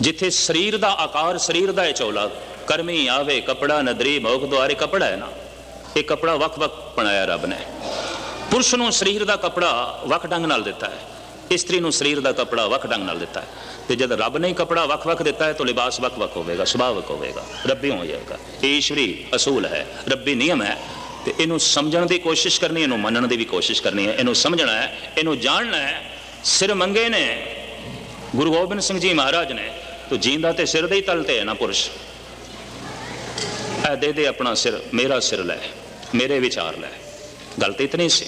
ਜਿੱਥੇ ਸਰੀਰ ਦਾ ਆਕਾਰ, ਸਰੀਰ ਦਾ ਹੈ ਚੋਲਾ, ਕਰਮੀ ਆਵੇ, ਕਪੜਾ ਨਦਰੀ ਭੋਗ ਦੁਆਰੇ ਕਪੜਾ ਹੈ ਨਾ। ਇਹ ਕਪੜਾ ਵੱਖ-ਵੱਖ ਬਣਾਇਆ ਰੱਬ ਨੇ। ਪੁਰਸ਼ ਨੂੰ ਸਰੀਰ ਦਾ ਕਪੜਾ ਵੱਖ ਢੰਗ ਨਾਲ ਦਿੱਤਾ ਹੈ ਇਸਤਰੀ ਨੂੰ ਸਰੀਰ ਦਾ ਕਪੜਾ ਵੱਖ ਢੰਗ ਨਾਲ ਦਿੱਤਾ ਹੈ। ਤੇ ਜਦ ਰੱਬ ਨੇ ਹੀ ਕਪੜਾ ਵੱਖ-ਵੱਖ ਦਿੱਤਾ ਹੈ ਤਾਂ ਲਿਬਾਸ ਵੱਖ-ਵੱਖ ਹੋਵੇਗਾ ਸੁਭਾਵਕ ਹੋਵੇਗਾ, ਰੱਬੀ ਹੋ ਜਾਏਗਾ ਇਹ ਈਸ਼ਵਰੀ ਅਸੂਲ ਹੈ, ਰੱਬੀ ਨਿਯਮ ਹੈ। ਤੇ ਇਹਨੂੰ ਸਮਝਣ ਦੀ ਕੋਸ਼ਿਸ਼ ਕਰਨੀ, ਇਹਨੂੰ ਮੰਨਣ ਦੀ ਵੀ ਕੋਸ਼ਿਸ਼ ਕਰਨੀ ਹੈ। ਇਹਨੂੰ ਸਮਝਣਾ ਹੈ, ਇਹਨੂੰ ਜਾਣਨਾ ਹੈ। ਸਿਰ ਮੰਗੇ ਨੇ, ਗੁਰੂ ਗੋਬਿੰਦ ਸਿੰਘ ਜੀ ਮਹਾਰਾਜ ਨੇ, ਤੂੰ ਜੀਂਦਾ ਤੇ ਸਿਰ ਦੇ ਹੀ ਤਲ ਤੇ ਹੈ ਨਾ ਪੁਰਸ਼। ਐ ਦੇ ਦੇ ਆਪਣਾ ਸਿਰ, ਮੇਰਾ ਸਿਰ ਲੈ। ਮੇਰੇ ਵਿਚਾਰ ਲੈ। ਗੱਲ ਤੇ ਇਤਨੀ ਸੀ।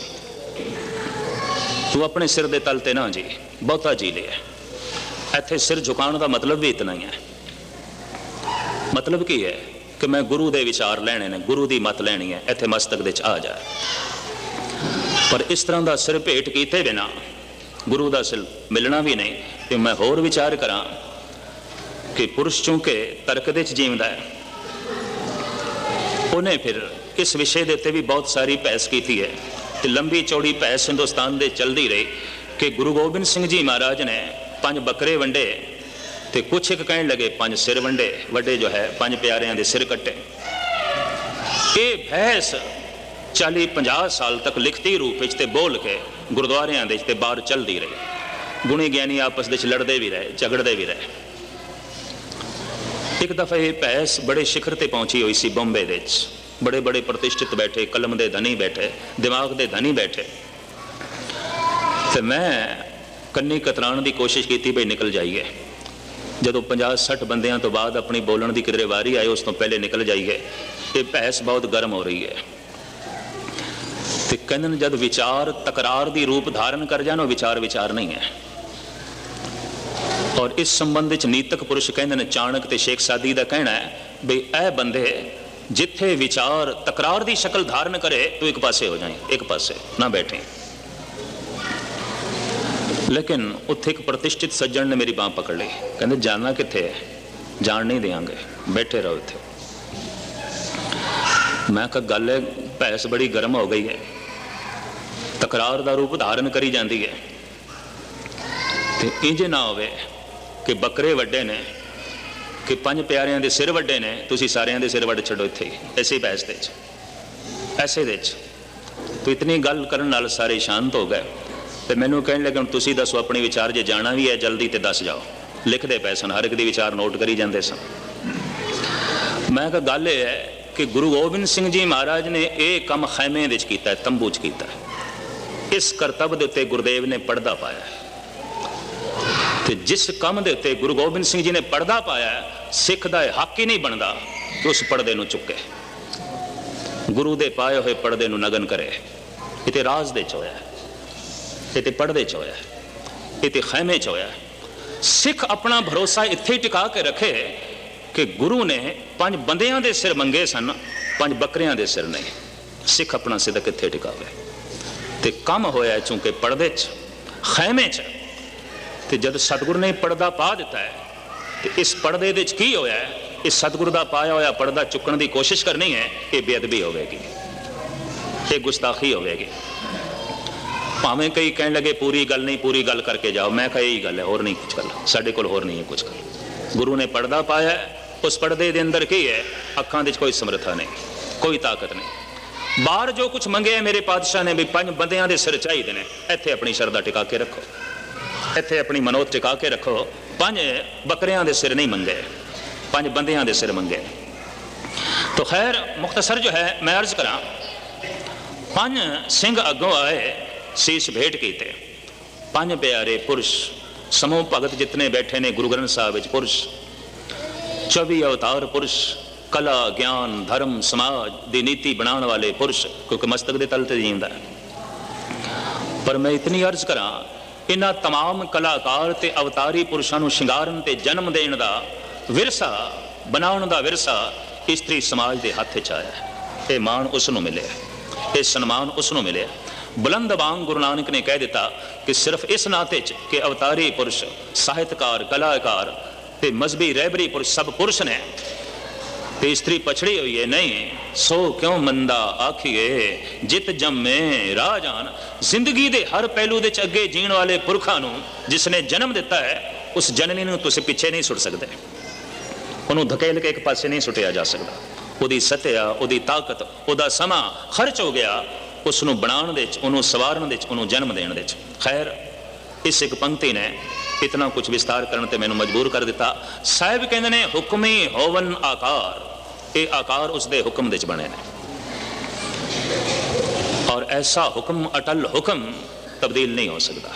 ਤੂੰ ਆਪਣੇ ਸਿਰ ਦੇ ਤਲ ਤੇ ਨਾ ਜੀ, ਬਹੁਤਾ ਜੀ ਲਿਆ। ਇੱਥੇ ਸਿਰ ਝੁਕਾਉਣ ਦਾ ਮਤਲਬ ਵੀ ਇਤਨਾ ਹੀ ਹੈ। ਮਤਲਬ ਕੀ ਹੈ ਕਿ ਮੈਂ ਗੁਰੂ ਦੇ ਵਿਚਾਰ ਲੈਣੇ ਨੇ, ਗੁਰੂ ਦੀ ਮਤ ਲੈਣੀ ਹੈ, ਇੱਥੇ ਮਸਤਕ ਦੇ ਚ ਆ ਜਾ। ਪਰ ਇਸ ਤਰ੍ਹਾਂ ਦਾ ਸਿਰ ਭੇਟ ਕੀਤੇ ਬਿਨਾ ਗੁਰੂ ਦਾ ਸਿਰ ਮਿਲਣਾ ਵੀ ਨਹੀਂ, ਤੇ ਮੈਂ ਹੋਰ ਵਿਚਾਰ ਕਰਾਂ ਕਿ ਪੁਰਸ਼ ਚੁੰਕੇ ਤਰਕ ਦੇ ਚ ਜੀਵਦਾ ਹੈ। ਉਹਨੇ ਫਿਰ ਇਸ ਵਿਸ਼ੇ ਦੇ ਉੱਤੇ ਵੀ ਬਹੁਤ ਸਾਰੀ ਬਹਿਸ ਕੀਤੀ ਹੈ ਤੇ ਲੰਬੀ ਚੌੜੀ ਬਹਿਸ ਹਿੰਦੁਸਤਾਨ ਦੇ ਚਲਦੀ ਰਹੀ ਕਿ ਗੁਰੂ ਗੋਬਿੰਦ ਸਿੰਘ ਜੀ ਮਹਾਰਾਜ ਨੇ ਪੰਜ ਬੱਕਰੇ ਵੰਡੇ ਤੇ ਕੁਛ ਇੱਕ ਕਹਿਣ ਲੱਗੇ, ਪੰਜ ਸਿਰ ਵੰਡੇ, ਵੱਡੇ ਜੋ ਹੈ, ਪੰਜ ਪਿਆਰਿਆਂ ਦੇ ਸਿਰ ਕੱਟੇ। ਇਹ ਬਹਿਸ 40 50 ਸਾਲ ਤੱਕ ਲਿਖਤੀ ਰੂਪ ਵਿੱਚ ਤੇ ਬੋਲ ਕੇ ਗੁਰਦੁਆਰਿਆਂ ਦੇ ਵਿੱਚ ਤੇ ਬਾਹਰ ਚੱਲਦੀ ਰਹੀ। ਗੁਣੀ ਗਿਆਨੀ ਆਪਸ ਵਿੱਚ ਲੜਦੇ ਵੀ ਰਹੇ, ਝਗੜਦੇ ਵੀ ਰਹੇ। ਇੱਕ ਦਫਾ ਇਹ ਬਹਿਸ ਬੜੇ ਸਿਖਰ ਤੇ ਪਹੁੰਚੀ ਹੋਈ ਸੀ ਬੰਬੇ ਦੇ ਵਿੱਚ। ਬੜੇ ਬੜੇ ਪ੍ਰਤਿਸ਼ਠਿਤ ਬੈਠੇ, ਕਲਮ ਦੇ ਧਨੀ ਬੈਠੇ, ਦਿਮਾਗ ਦੇ ਧਨੀ ਬੈਠੇ। ਤੇ ਮੈਂ ਕੰਨੀ ਕਤਰਾਣ ਦੀ ਕੋਸ਼ਿਸ਼ ਕੀਤੀ ਭਈ ਨਿਕਲ ਜਾਈਏ। ਜਦੋਂ 50 60 ਬੰਦਿਆਂ ਤੋਂ ਬਾਅਦ ਆਪਣੀ ਬੋਲਣ ਦੀ ਕਿਧਰੇ ਵਾਰੀ ਆਏ, ਉਸ ਤੋਂ ਪਹਿਲੇ ਨਿਕਲ ਜਾਈਏ। ਇਹ ਬਹਿਸ ਬਹੁਤ ਗਰਮ ਹੋ ਰਹੀ ਹੈ। ਤੇ ਕਹਿੰਦੇ ਨੇ, ਜਦ ਵਿਚਾਰ ਤਕਰਾਰ ਦੀ ਰੂਪ ਧਾਰਨ ਕਰ ਜਾਣ, ਉਹ ਵਿਚਾਰ ਵਿਚਾਰ ਨਹੀਂ ਹੈ। ਔਰ ਇਸ ਸੰਬੰਧ ਵਿੱਚ ਨੀਤਕ ਪੁਰਸ਼ ਕਹਿੰਦੇ ਨੇ, ਚਾਣਕ ਤੇ ਸ਼ੇਖ ਸਾਦੀ ਦਾ ਕਹਿਣਾ ਹੈ ਵੀ ਇਹ ਬੰਦੇ ਜਿੱਥੇ ਵਿਚਾਰ ਤਕਰਾਰ ਦੀ ਸ਼ਕਲ ਧਾਰਨ ਕਰੇ, ਤੂੰ ਇੱਕ ਪਾਸੇ ਹੋ ਜਾਏ ਇੱਕ ਪਾਸੇ, ਨਾ ਬੈਠੇ। ਲੇਕਿਨ ਉੱਥੇ ਇੱਕ ਪ੍ਰਤਿਸ਼ਠਿਤ ਸੱਜਣ ਨੇ ਮੇਰੀ ਬਾਹ ਪਕੜ ਲਈ। ਕਹਿੰਦੇ ਜਾਣਾ ਕਿੱਥੇ ਹੈ? ਜਾਣ ਨਹੀਂ ਦੇਵਾਂਗੇ ਬੈਠੇ ਰਹੋ ਇੱਥੇ। ਮੈਂ ਕਿਹਾ, ਗੱਲ ਹੈ, ਭੈਸ ਬੜੀ ਗਰਮ ਹੋ ਗਈ ਹੈ। ਤਕਰਾਰ ਦਾ ਰੂਪ ਧਾਰਨ ਕਰੀ ਜਾਂਦੀ ਹੈ। ਤੇ ਇੰਜ ਨਾ ਹੋਵੇ ਕਿ ਬੱਕਰੇ ਵੱਡੇ ਨੇ ਕਿ ਪੰਜ ਪਿਆਰਿਆਂ ਦੇ ਸਿਰ ਵੱਡੇ ਨੇ, ਤੁਸੀਂ ਸਾਰਿਆਂ ਦੇ ਸਿਰ ਵੱਡ ਛੱਡੋ ਇੱਥੇ ਹੀ, ਐਸੇ ਬਹਿਸ ਦੇ ਚ ਐਸੇ ਦੇ ਚ ਤੋ ਇਤਨੀ ਗੱਲ ਕਰਨ ਨਾਲ ਸਾਰੇ ਸ਼ਾਂਤ ਹੋ ਗਏ। ਤੇ ਮੈਨੂੰ ਕਹਿਣ ਲੱਗੇ, ਹੁਣ ਤੁਸੀਂ ਦੱਸੋ, ਆਪਣੇ ਵਿਚਾਰ ਜੇ ਜਾਣਾ ਵੀ ਹੈ, ਜਲਦੀ ਤੇ ਦੱਸ ਜਾਓ। ਲਿਖਦੇ ਪਏ ਸਨ, ਹਰ ਇੱਕ ਦੀ ਵਿਚਾਰ ਨੋਟ ਕਰੀ ਜਾਂਦੇ ਸਨ। ਮੈਂ ਕਿਹਾ, ਗੱਲ ਇਹ ਹੈ ਕਿ ਗੁਰੂ ਗੋਬਿੰਦ ਸਿੰਘ ਜੀ ਮਹਾਰਾਜ ਨੇ ਇਹ ਕੰਮ ਖੈਮੇ ਵਿੱਚ ਕੀਤਾ, ਤੰਬੂ 'ਚ ਕੀਤਾ। ਇਸ ਕਰਤੱਵ ਦੇ ਉੱਤੇ ਗੁਰਦੇਵ ਨੇ ਪਰਦਾ ਪਾਇਆ। ਤੇ ਜਿਸ ਕੰਮ ਦੇ ਉੱਤੇ ਗੁਰੂ ਗੋਬਿੰਦ ਸਿੰਘ ਜੀ ਨੇ ਪਰਦਾ ਪਾਇਆ ਸਿੱਖ ਦਾ ਇਹ ਹੱਕ ਹੀ ਨਹੀਂ ਬਣਦਾ ਕਿ ਉਸ ਪਰਦੇ ਨੂੰ ਚੁੱਕੇ। ਗੁਰੂ ਦੇ ਪਾਏ ਹੋਏ ਪਰਦੇ ਨੂੰ ਨਗਨ ਕਰੇ, ਇਹ ਤੇ ਰਾਜ਼ ਦੇ ਚ ਹੋਇਆ ਇਹ ਤੇ ਪਰਦੇ ਚ ਹੋਇਆ ਇਹ ਤੇ ਖੈਮੇ ਚ ਹੋਇਆ ਸਿੱਖ ਆਪਣਾ ਭਰੋਸਾ ਇੱਥੇ ਟਿਕਾ ਕੇ ਰੱਖੇ ਕਿ ਗੁਰੂ ਨੇ ਪੰਜ ਬੰਦਿਆਂ ਦੇ ਸਿਰ ਮੰਗੇ ਸਨ, ਪੰਜ ਬੱਕਰਿਆਂ ਦੇ ਸਿਰ ਨਹੀਂ। ਸਿੱਖ ਆਪਣਾ ਸਿੱਧਕ ਕਿੱਥੇ ਟਿਕਾਵੇ। ਤੇ ਕੰਮ ਹੋਇਆ ਚੂੰਕਿ ਪਰਦੇ ਚ ਖੈਮੇ ਚ। ਤੇ ਜਦ ਸਤਿਗੁਰ ਨੇ ਪਰਦਾ ਪਾ ਦਿੱਤਾ ਹੈ, ਤੇ ਇਸ ਪਰਦੇ ਦੇ ਵਿੱਚ ਕੀ ਹੋਇਆ ਹੈ? ਇਹ ਸਤਿਗੁਰ ਦਾ ਪਾਇਆ ਹੋਇਆ ਪਰਦਾ ਚੁੱਕਣ ਦੀ ਕੋਸ਼ਿਸ਼ ਕਰਨੀ ਹੈ, ਇਹ ਬੇਅਦਬੀ ਹੋਵੇਗੀ। ਇਹ ਗੁਸਤਾਖੀ ਹੋਵੇਗੀ। ਭਾਵੇਂ ਕਈ ਕਹਿਣ ਲੱਗੇ, ਪੂਰੀ ਗੱਲ ਨਹੀਂ, ਪੂਰੀ ਗੱਲ ਕਰਕੇ ਜਾਓ। ਮੈਂ ਕਹਾਂ, ਇਹੀ ਗੱਲ ਹੈ, ਹੋਰ ਨਹੀਂ ਕੁਝ ਗੱਲ। ਸਾਡੇ ਕੋਲ ਹੋਰ ਨਹੀਂ ਹੈ ਕੁਝ ਗੱਲ। ਗੁਰੂ ਨੇ ਪਰਦਾ ਪਾਇਆ ਉਸ ਪਰਦੇ ਦੇ ਅੰਦਰ ਕੀ ਹੈ? ਅੱਖਾਂ ਦੇ ਵਿੱਚ ਕੋਈ ਸਮਰੱਥਾ ਨਹੀਂ, ਕੋਈ ਤਾਕਤ ਨਹੀਂ। ਬਾਹਰ ਜੋ ਕੁਝ ਮੰਗਿਆ ਮੇਰੇ ਪਾਤਸ਼ਾਹ ਨੇ ਵੀ ਪੰਜ ਬੰਦਿਆਂ ਦੇ ਸਿਰ ਚਾਹੀਦੇ ਨੇ, ਇੱਥੇ ਆਪਣੀ ਸ਼ਰਧਾ ਟਿਕਾ ਕੇ ਰੱਖੋ। ਇੱਥੇ ਆਪਣੀ ਮਨੋਤ ਟਿਕਾ ਕੇ ਰੱਖੋ। ਪੰਜ ਬੱਕਰਿਆਂ ਦੇ ਸਿਰ ਨਹੀਂ ਮੰਗੇ। ਪੰਜ ਬੰਦਿਆਂ ਦੇ ਸਿਰ ਮੰਗੇ। ਤੋ ਖੈਰ, ਮੁਖਤਸਰ ਜੋ ਹੈ, ਮੈਂ ਅਰਜ਼ ਕਰਾਂ, ਪੰਜ ਸਿੰਘ ਅੱਗੋਂ ਆਏ, ਸੀਸ ਭੇਟ ਕੀਤੇ। ਪੰਜ ਪਿਆਰੇ ਪੁਰਸ਼, ਸਮੂਹ ਭਗਤ ਜਿਤਨੇ ਬੈਠੇ ਨੇ ਗੁਰੂ ਗ੍ਰੰਥ ਸਾਹਿਬ ਵਿੱਚ ਪੁਰਸ਼। 24 ਅਵਤਾਰ ਪੁਰਸ਼, ਕਲਾ, ਗਿਆਨ, ਧਰਮ, ਸਮਾਜ ਦੀ ਨੀਤੀ ਬਣਾਉਣ ਵਾਲੇ ਪੁਰਸ਼, ਕਿਉਂਕਿ ਮਸਤਕ ਦੇ ਤਲ ਤੇ ਜਿੰਦਾ ਪਰ ਮੈਂ ਇਤਨੀ ਅਰਜ਼ ਕਰਾਂ ਇਹਨਾਂ तमाम ਕਲਾਕਾਰ ਤੇ ਅਵਤਾਰੀ ਪੁਰਸ਼ਾਂ ਨੂੰ ਸ਼ਿੰਗਾਰਨ ਤੇ ਜਨਮ ਦੇਣ ਦਾ ਵਿਰਸਾ ਬਣਾਉਣ ਦਾ ਵਿਰਸਾ ਇਸਤਰੀ ਸਮਾਜ ਦੇ ਹੱਥ 'ਚ ਆਇਆ ਹੈ। ਇਹ ਮਾਣ ਉਸ ਨੂੰ ਮਿਲਿਆ ਇਹ ਸਨਮਾਨ ਉਸ ਨੂੰ ਮਿਲਿਆ ਬੁਲੰਦ ਵਾਂਗ ਗੁਰੂ ਨਾਨਕ ਨੇ ਕਹਿ ਦਿੱਤਾ ਕਿ ਸਿਰਫ ਇਸ ਨਾਤੇ 'ਚ ਕਿ ਅਵਤਾਰੀ ਪੁਰਸ਼ ਸਾਹਿਤਕਾਰ ਕਲਾਕਾਰ ਤੇ ਮਜ਼ਬੀ ਰਹਿਬਰੀ ਪੁਰਸ਼ ਸਭ ਪੁਰਸ਼ ਨੇ ਤੇ ਇਸਤਰੀ ਪਛੜੀ ਹੋਈ ਹੈ ਨਹੀਂ, ਸੋ ਕਿਉਂ ਮੰਦਾ ਆਖੀਏ, ਜਿਤ ਜੰਮੇ ਰਾਜਾਨ ਜ਼ਿੰਦਗੀ ਦੇ ਹਰ ਪਹਿਲੂ ਦੇ ਚ ਅੱਗੇ ਜੀਣ ਵਾਲੇ ਪੁਰਖਾਂ ਨੂੰ ਜਿਸ ਨੇ ਜਨਮ ਦਿੱਤਾ ਹੈ, ਉਸ ਜਨਨੀ ਨੂੰ ਤੁਸੀਂ ਪਿੱਛੇ ਨਹੀਂ ਸੁੱਟ ਸਕਦੇ। ਉਹਨੂੰ ਧਕੇਲ ਕੇ ਇੱਕ ਪਾਸੇ ਨਹੀਂ ਸੁੱਟਿਆ ਜਾ ਸਕਦਾ। ਉਹਦੀ ਸਤਿਆ, ਉਹਦੀ ਤਾਕਤ, ਉਹਦਾ ਸਮਾਂ ਖਰਚ ਹੋ ਗਿਆ ਉਸ ਨੂੰ ਬਣਾਉਣ ਦੇ ਵਿੱਚ ਉਹਨੂੰ ਸਵਾਰਨ ਦੇ ਵਿੱਚ ਉਹਨੂੰ ਜਨਮ ਦੇਣ ਦੇ ਵਿੱਚ ਖੈਰ, ਇਸ ਇੱਕ ਪੰਕਤੀ ਨੇ ਇਤਨਾ ਕੁਝ ਵਿਸਤਾਰ ਕਰਨ ਤੇ ਮੈਨੂੰ ਮਜਬੂਰ ਕਰ ਦਿੱਤਾ। ਸਾਹਿਬ ਕਹਿੰਦੇ ਨੇ, ਹੁਕਮੀ ਹੋਵਨ ਆਕਾਰ। ਇਹ ਆਕਾਰ ਉਸ ਦੇ ਹੁਕਮ ਦੇ ਵਿੱਚ ਬਣੇ ਨੇ। ਔਰ ਐਸਾ ਹੁਕਮ, ਅਟਲ ਹੁਕਮ ਤਬਦੀਲ ਨਹੀਂ ਹੋ ਸਕਦਾ,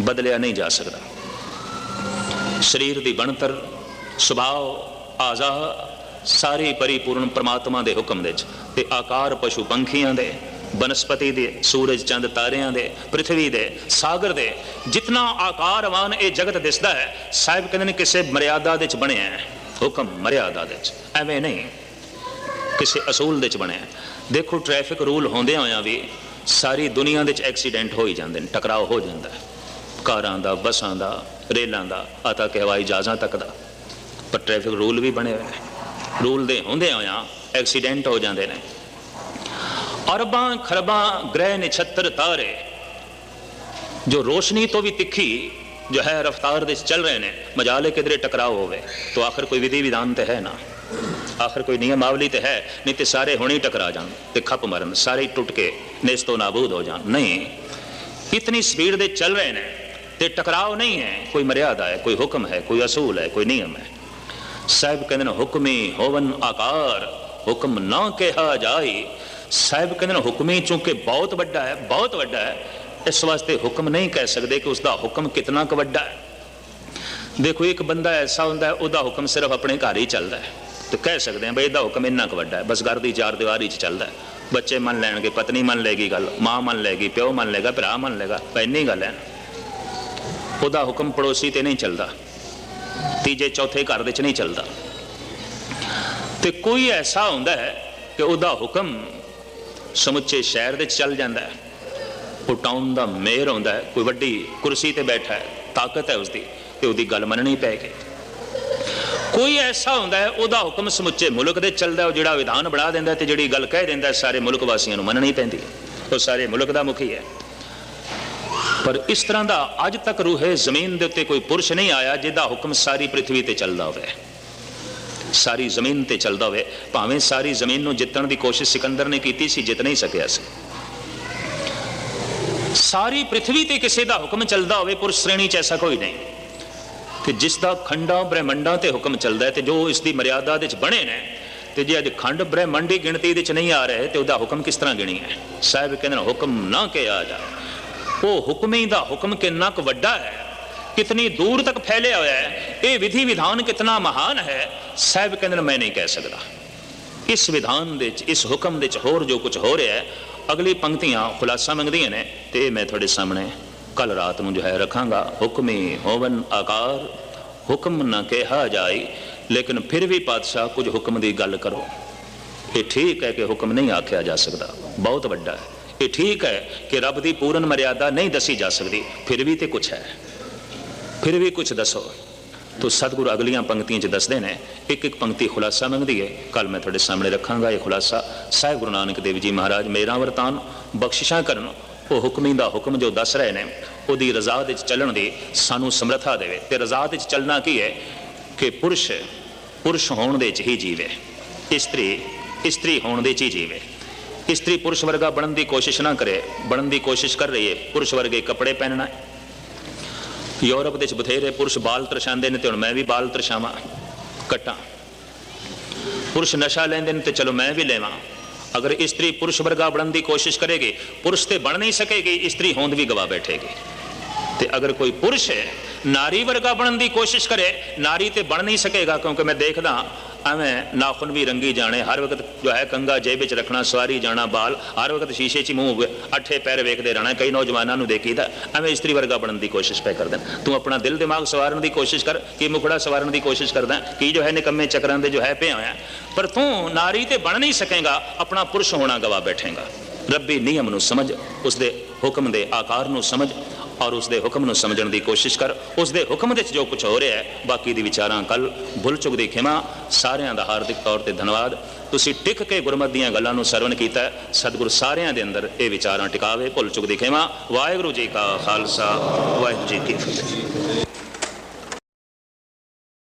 ਬਦਲਿਆ ਨਹੀਂ ਜਾ ਸਕਦਾ। ਸਰੀਰ ਦੀ ਬਣਤਰ, ਸੁਭਾਅ ਆਜ਼ਾ ਸਾਰੀ ਪਰਿਪੂਰਨ ਪ੍ਰਮਾਤਮਾ ਦੇ ਹੁਕਮ ਦੇ ਵਿੱਚ ਤੇ ਆਕਾਰ ਪਸ਼ੂ ਪੰਖੀਆਂ ਦੇ, ਬਨਸਪਤੀ ਦੇ, ਸੂਰਜ ਚੰਦ ਤਾਰਿਆਂ ਦੇ ਪ੍ਰithvi ਦੇ, ਸਾਗਰ ਦੇ, ਜਿਤਨਾ ਆਕਾਰਵਾਨ ਇਹ ਜਗਤ ਦਿਸਦਾ ਹੈ, ਸਾਹਿਬ ਕਹਿੰਦੇ ਨੇ ਕਿਸੇ ਮਰਿਆਦਾ ਦੇ ਵਿੱਚ ਬਣਿਆ ਹੈ। ਹੁਕਮ ਮਰਿਆਦਾ ਦੇ ਵਿੱਚ। ਐਵੇਂ ਨਹੀਂ। ਕਿਸੇ ਅਸੂਲ ਦੇ ਵਿੱਚ ਬਣਿਆ ਦੇਖੋ ਟ੍ਰੈਫਿਕ ਰੂਲ ਹੁੰਦੇ ਹੋਇਆਂ ਵੀ ਸਾਰੀ ਦੁਨੀਆ ਦੇ ਵਿੱਚ ਐਕਸੀਡੈਂਟ ਹੋ ਹੀ ਜਾਂਦੇ ਨੇ, ਟਕਰਾਅ ਹੋ ਜਾਂਦਾ ਹੈ। ਕਾਰਾਂ ਦਾ, ਬੱਸਾਂ ਦਾ, ਰੇਲਾਂ ਦਾ ਆਤਾ ਕਿ ਹਵਾਈ ਜਹਾਜ਼ਾਂ ਤੱਕ ਦਾ। ਪਰ ਟ੍ਰੈਫਿਕ ਰੂਲ ਵੀ ਬਣੇ ਹੋਏ ਨੇ ਰੂਲ ਦੇ ਹੁੰਦੇ ਹੋਇਆਂ ਐਕਸੀਡੈਂਟ ਹੋ ਜਾਂਦੇ ਨੇ। ਅਰਬਾਂ, ਖਰਬਾਂ ਗ੍ਰਹਿ ਨਛੱਤਰ ਤਾਰੇ ਜੋ ਰੋਸ਼ਨੀ ਤੋਂ ਵੀ ਤਿੱਖੀ ਜੋ ਹੈ ਰਫਤਾਰ ਦੇ ਚੱਲ ਰਹੇ ਨੇ ਮਜਾਲੇ ਕਿਧਰੇ ਟਕਰਾਅ ਹੋਵੇ ਤਾਂ ਆਖਰ ਕੋਈ ਵਿਧੀ ਵਿਧਾਨ ਤੇ ਹੈ ਨਾ ਆਖਰ ਕੋਈ ਨਿਯਮਾਵਲੀ ਤੇ ਹੈ ਨਹੀਂ ਤੇ ਸਾਰੇ ਹੁਣੇ ਟਕਰਾ ਜਾਣ ਤੇ ਖੱਪ ਮਰਨ ਸਾਰੇ ਟੁੱਟ ਕੇ ਨੇਸਤੋ ਨਾਬੂਦ ਹੋ ਜਾਣ ਨਹੀਂ ਇਤਨੀ ਸਪੀਡ ਦੇ ਚੱਲ ਰਹੇ ਨੇ ਤੇ ਟਕਰਾਓ ਨਹੀਂ ਹੈ ਕੋਈ ਮਰਿਆਦਾ ਹੈ ਕੋਈ ਹੁਕਮ ਹੈ ਕੋਈ ਅਸੂਲ ਹੈ ਕੋਈ ਨਿਯਮ ਹੈ ਸਾਹਿਬ ਕਹਿੰਦੇ ਨੇ ਹੁਕਮੀ ਹੋਵਨ ਆਕਾਰ ਹੁਕਮ ਨਾ ਕਿਹਾ ਜਾਈ ਸਾਹਿਬ ਕਹਿੰਦੇ ਨੇ ਹੁਕਮੀ ਚੂੰਕਿ ਬਹੁਤ ਵੱਡਾ ਹੈ ਬਹੁਤ ਵੱਡਾ ਹੈ ਇਸ ਵਾਸਤੇ ਹੁਕਮ ਨਹੀਂ ਕਹਿ ਸਕਦੇ ਕਿ ਉਸ ਦਾ ਹੁਕਮ ਕਿਤਨਾ ਕੁ ਵੱਡਾ ਹੈ। ਦੇਖੋ, ਇੱਕ ਬੰਦਾ ਐਸਾ ਹੁੰਦਾ ਹੈ, ਉਹਦਾ ਹੁਕਮ ਸਿਰਫ ਆਪਣੇ ਘਰ ਹੀ ਚੱਲਦਾ ਹੈ। ਤੇ ਕਹਿ ਸਕਦੇ ਹਾਂ ਬਈ ਇਹਦਾ ਹੁਕਮ ਇੰਨਾ ਕੁ ਵੱਡਾ ਹੈ, ਬਸ ਘਰ ਦੀ ਚਾਰ ਦੀਵਾਰੀ 'ਚ ਚੱਲਦਾ ਹੈ। ਬੱਚੇ ਮੰਨ ਲੈਣਗੇ, ਪਤਨੀ ਮੰਨ ਲੇਗੀ ਗੱਲ, ਮਾਂ ਮੰਨ ਲੇਗੀ ਪਿਓ ਮੰਨ ਲੇਗਾ ਭਰਾ ਮੰਨ ਲੇਗਾ ਇੰਨੀ ਗੱਲ ਹੈ ਉਹਦਾ ਹੁਕਮ ਪੜੋਸੀ ਤੇ ਨਹੀਂ ਚੱਲਦਾ, ਤੀਜੇ, ਚੌਥੇ ਘਰ ਦੇ ਵਿੱਚ ਨਹੀਂ ਚੱਲਦਾ। ਤੇ ਕੋਈ ਐਸਾ ਹੁੰਦਾ ਹੈ ਕਿ ਉਹਦਾ ਹੁਕਮ ਸਮੁੱਚੇ ਸ਼ਹਿਰ ਦੇ ਵਿੱਚ ਚੱਲ ਜਾਂਦਾ ਹੈ। ਉਹ ਟਾਊਨ ਦਾ ਮੇਅਰ ਹੁੰਦਾ ਹੈ, ਕੋਈ ਵੱਡੀ ਕੁਰਸੀ ਤੇ ਬੈਠਾ ਹੈ, ਤਾਕਤ ਹੈ ਉਸਦੀ ਤੇ ਉਹਦੀ ਗੱਲ ਮੰਨਣੀ ਪੈਗੀ ਕੋਈ ਐਸਾ ਹੁੰਦਾ ਹੈ, ਉਹਦਾ ਹੁਕਮ ਸਮੁੱਚੇ ਮੁਲਕ ਦੇ ਚੱਲਦਾ ਉਹ ਜਿਹੜਾ ਵਿਧਾਨ ਬਣਾ ਦਿੰਦਾ ਤੇ ਜਿਹੜੀ ਗੱਲ ਕਹਿ ਦਿੰਦਾ ਸਾਰੇ ਮੁਲਕ ਵਾਸੀਆਂ ਨੂੰ ਮੰਨਣੀ ਪੈਂਦੀ ਉਹ ਸਾਰੇ ਮੁਲਕ ਦਾ ਮੁਖੀ ਹੈ। ਪਰ ਇਸ ਤਰ੍ਹਾਂ ਦਾ ਅੱਜ ਤੱਕ ਰੂਹੇ ਜ਼ਮੀਨ ਦੇ ਉੱਤੇ ਕੋਈ ਪੁਰਸ਼ ਨਹੀਂ ਆਇਆ, ਜਿਹਦਾ ਹੁਕਮ ਸਾਰੀ ਪ੍ਰithvi ਤੇ ਚੱਲਦਾ ਹੋਵੇ। ਸਾਰੀ ਜ਼ਮੀਨ ਤੇ ਚੱਲਦਾ ਹੋਵੇ, ਭਾਵੇਂ ਸਾਰੀ ਜ਼ਮੀਨ ਨੂੰ ਜਿੱਤਣ ਦੀ ਕੋਸ਼ਿਸ਼ ਸਿਕੰਦਰ ਨੇ ਕੀਤੀ ਸੀ, ਜਿੱਤ ਨਹੀਂ ਸਕਿਆ ਸੀ। ਸਾਰੀ ਪ੍ਰithvi ਤੇ ਕਿਸੇ ਦਾ ਹੁਕਮ ਚੱਲਦਾ ਹੋਵੇ ਪੁਰਸ਼ ਸ਼੍ਰੇਣੀ ਚ ਐਸਾ ਕੋਈ ਨਹੀਂ। ਤੇ ਜਿਸ ਦਾ ਖੰਡਾਂ ਬ੍ਰਹਿਮੰਡਾਂ ਤੇ ਹੁਕਮ ਚੱਲਦਾ ਹੈ ਤੇ ਜੋ ਇਸ ਦੀ ਮਰਿਆਦਾ ਦੇ ਵਿੱਚ ਬਣੇ ਨੇ, ਤੇ ਜੇ ਅੱਜ ਖੰਡ ਬ੍ਰਹਿਮੰਡੀ ਗਿਣਤੀ ਦੇ ਵਿੱਚ ਨਹੀਂ ਆ ਰਹੇ, ਤੇ ਉਹਦਾ ਹੁਕਮ ਕਿਸ ਤਰ੍ਹਾਂ ਗਿਣੀ ਹੈ? ਸਾਹਿਬ ਕਹਿੰਦੇ ਨੇ, ਹੁਕਮ ਨਾ ਕਿਹਾ ਜਾ। ਉਹ ਹੁਕਮੇ ਦਾ ਹੁਕਮ ਕਿੰਨਾ ਕੁ ਵੱਡਾ ਹੈ, ਕਿਤਨੀ ਦੂਰ ਤੱਕ ਫੈਲਿਆ ਹੋਇਆ ਹੈ, ਇਹ ਵਿਧੀ ਵਿਧਾਨ ਕਿਤਨਾ ਮਹਾਨ ਹੈ, ਸਾਹਿਬ ਕਹਿੰਦੇ ਨੇ, ਮੈਂ ਨਹੀਂ ਕਹਿ ਸਕਦਾ। ਇਸ ਵਿਧਾਨ ਦੇ ਵਿੱਚ, ਇਸ ਹੁਕਮ ਦੇ ਵਿੱਚ ਹੋਰ ਜੋ ਕੁਝ ਹੋ ਰਿਹਾ ਹੈ ਅਗਲੀ ਪੰਕਤੀਆਂ ਖੁਲਾਸਾ ਮੰਗਦੀਆਂ ਨੇ ਤੇ ਮੈਂ ਤੁਹਾਡੇ ਸਾਹਮਣੇ ਕੱਲ ਰਾਤ ਨੂੰ ਜੋ ਹੈ ਰੱਖਾਂਗਾ। ਹੁਕਮੀ ਹੋਵਨ ਆਕਾਰ, ਹੁਕਮ ਨਾ ਕਿਹਾ ਜਾਏ ਲੇਕਿਨ ਫਿਰ ਵੀ ਪਾਤਸ਼ਾਹ ਕੁਝ ਹੁਕਮ ਦੀ ਗੱਲ ਕਰੋ। ਇਹ ਠੀਕ ਹੈ ਕਿ ਹੁਕਮ ਨਹੀਂ ਆਖਿਆ ਜਾ ਸਕਦਾ। ਬਹੁਤ ਵੱਡਾ ਹੈ। ਇਹ ਠੀਕ ਹੈ ਕਿ ਰੱਬ ਦੀ ਪੂਰਨ ਮਰਿਆਦਾ ਨਹੀਂ ਦੱਸੀ ਜਾ ਸਕਦੀ। ਫਿਰ ਵੀ ਤੇ ਕੁਝ ਹੈ। ਫਿਰ ਵੀ ਕੁਝ ਦੱਸੋ। ਤੋ ਸਤਿਗੁਰੂ ਅਗਲੀਆਂ ਪੰਕਤੀਆਂ 'ਚ ਦੱਸਦੇ ਨੇ, ਇੱਕ ਇੱਕ ਪੰਕਤੀ ਖੁਲਾਸਾ ਮੰਗਦੀ ਹੈ ਕੱਲ ਮੈਂ ਤੁਹਾਡੇ ਸਾਹਮਣੇ ਰੱਖਾਂਗਾ ਇਹ ਖੁਲਾਸਾ। ਸਾਹਿਬ ਗੁਰੂ ਨਾਨਕ ਦੇਵ ਜੀ ਮਹਾਰਾਜ, ਮੇਰਾ ਵਰਤਾਨ ਬਖਸ਼ਿਸ਼ਾਂ ਕਰਨ, ਉਹ ਹੁਕਮੀ ਦਾ ਹੁਕਮ ਜੋ ਦੱਸ ਰਹੇ ਨੇ, ਉਹਦੀ ਰਜ਼ਾ ਦੇ ਵਿੱਚ ਚੱਲਣ ਦੀ ਸਾਨੂੰ ਸਮਰੱਥਾ ਦੇਵੇ। ਤੇ ਰਜ਼ਾ ਦੇ ਵਿੱਚ ਚੱਲਣਾ ਕੀ ਹੈ ਕਿ ਪੁਰਸ਼ ਪੁਰਸ਼ ਹੋਣ ਦੇ 'ਚ ਹੀ ਜੀਵੇ। ਇਸਤਰੀ ਇਸਤਰੀ ਹੋਣ ਦੇ 'ਚ ਹੀ ਜੀਵੇ। ਇਸਤਰੀ ਪੁਰਸ਼ ਵਰਗਾ ਬਣਨ ਦੀ ਕੋਸ਼ਿਸ਼ ਨਾ ਕਰੇ, ਬਣਨ ਦੀ ਕੋਸ਼ਿਸ਼ ਕਰ ਰਹੀ ਹੈ ਪੁਰਸ਼ ਵਰਗੇ ਕੱਪੜੇ ਪਹਿਨਣਾ ਯੂਰਪ ਦੇ ਵਿੱਚ ਬਥੇਰੇ ਪੁਰਸ਼ ਬਾਲ ਤਰਸ਼ਾਉਂਦੇ ਨੇ ਤੇ ਹੁਣ ਮੈਂ ਵੀ ਬਾਲ ਤਰਸ਼ਾਵਾਂ, ਕੱਟਾਂ। ਪੁਰਸ਼ ਨਸ਼ਾ ਲੈਂਦੇ ਨੇ ਤੇ ਚਲੋ ਮੈਂ ਵੀ ਲੈਵਾਂ। ਅਗਰ ਇਸਤਰੀ ਪੁਰਸ਼ ਵਰਗਾ ਬਣਨ ਦੀ ਕੋਸ਼ਿਸ਼ ਕਰੇਗੀ, ਪੁਰਸ਼ ਤੇ ਬਣ ਨਹੀਂ ਸਕੇਗੀ, ਇਸਤਰੀ ਹੋਂਦ ਵੀ ਗਵਾ ਬੈਠੇਗੀ। ਤੇ ਅਗਰ ਕੋਈ ਪੁਰਸ਼ ਹੈ, ਨਾਰੀ ਵਰਗਾ ਬਣਨ ਦੀ ਕੋਸ਼ਿਸ਼ ਕਰੇ, ਨਾਰੀ ਤੇ ਬਣ ਨਹੀਂ ਸਕੇਗਾ, ਕਿਉਂਕਿ ਮੈਂ ਦੇਖਦਾ ਐਵੇਂ ਨਾਖੂਨ ਵੀ ਰੰਗੀ ਜਾਣੇ, ਹਰ ਵਕਤ ਜੋ ਹੈ ਕੰਗਾ ਜੇਬ ਵਿੱਚ ਰੱਖਣਾ, ਸਵਾਰੀ ਜਾਣਾ, ਬਾਲ, ਹਰ ਵਕਤ ਸ਼ੀਸ਼ੇ 'ਚ ਮੂੰਹ ਅੱਠੇ ਪੈਰ ਵੇਖਦੇ ਰਹਿਣਾ, ਕਈ ਨੌਜਵਾਨਾਂ ਨੂੰ ਦੇਖੀਦਾ ਐਵੇਂ ਇਸਤਰੀ ਵਰਗਾ ਬਣਨ ਦੀ ਕੋਸ਼ਿਸ਼ ਪੈ ਕਰਦੇ। ਤੂੰ ਆਪਣਾ ਦਿਲ ਦਿਮਾਗ ਸਵਾਰਨ ਦੀ ਕੋਸ਼ਿਸ਼ ਕਰ, ਕੀ ਮੁਖੜਾ ਸਵਾਰਨ ਦੀ ਕੋਸ਼ਿਸ਼ ਕਰਦਾ, ਕੀ ਜੋ ਹੈ ਨਿਕੰਮੇ ਚੱਕਰਾਂ ਦੇ ਜੋ ਹੈ ਪਿਆ ਹੋਇਆ। ਪਰ ਤੂੰ ਨਾਰੀ ਤੇ ਬਣ ਨਹੀਂ ਸਕੇਗਾ, ਆਪਣਾ ਪੁਰਸ਼ ਹੋਣਾ ਗਵਾ ਬੈਠੇਗਾ। ਰੱਬੀ ਨਿਯਮ ਨੂੰ ਸਮਝ ਉਸ ਦੇ ਹੁਕਮ ਦੇ ਆਕਾਰ ਨੂੰ ਸਮਝ ਔਰ ਉਸ ਦੇ ਹੁਕਮ ਨੂੰ ਸਮਝਣ ਦੀ ਕੋਸ਼ਿਸ਼ ਕਰ। ਉਸ ਦੇ ਹੁਕਮ ਦੇ ਵਿੱਚ ਜੋ ਕੁਝ ਹੋ ਰਿਹਾ ਹੈ, ਬਾਕੀ ਦੀ ਵਿਚਾਰਾਂ ਕੱਲ ਭੁੱਲ ਚੁੱਕ ਦੀ ਖਿਮਾ। ਸਾਰਿਆਂ ਦਾ ਹਾਰਦਿਕ ਤੌਰ ਤੇ ਧੰਨਵਾਦ। ਤੁਸੀਂ ਟਿਕ ਕੇ ਗੁਰਮਤ ਦੀਆਂ ਗੱਲਾਂ ਨੂੰ ਸਰਵਣ ਕੀਤਾ ਸਤਿਗੁਰ ਸਾਰਿਆਂ ਦੇ ਅੰਦਰ ਇਹ ਵਿਚਾਰਾਂ ਟਿਕਾਵੇ। ਭੁੱਲ ਚੁੱਕ ਦੀ ਖਿਮਾ। ਵਾਹਿਗੁਰੂ ਜੀ ਕਾ ਖਾਲਸਾ। ਵਾਹਿਗੁਰੂ ਜੀ ਕੀ ਫਤਿਹ।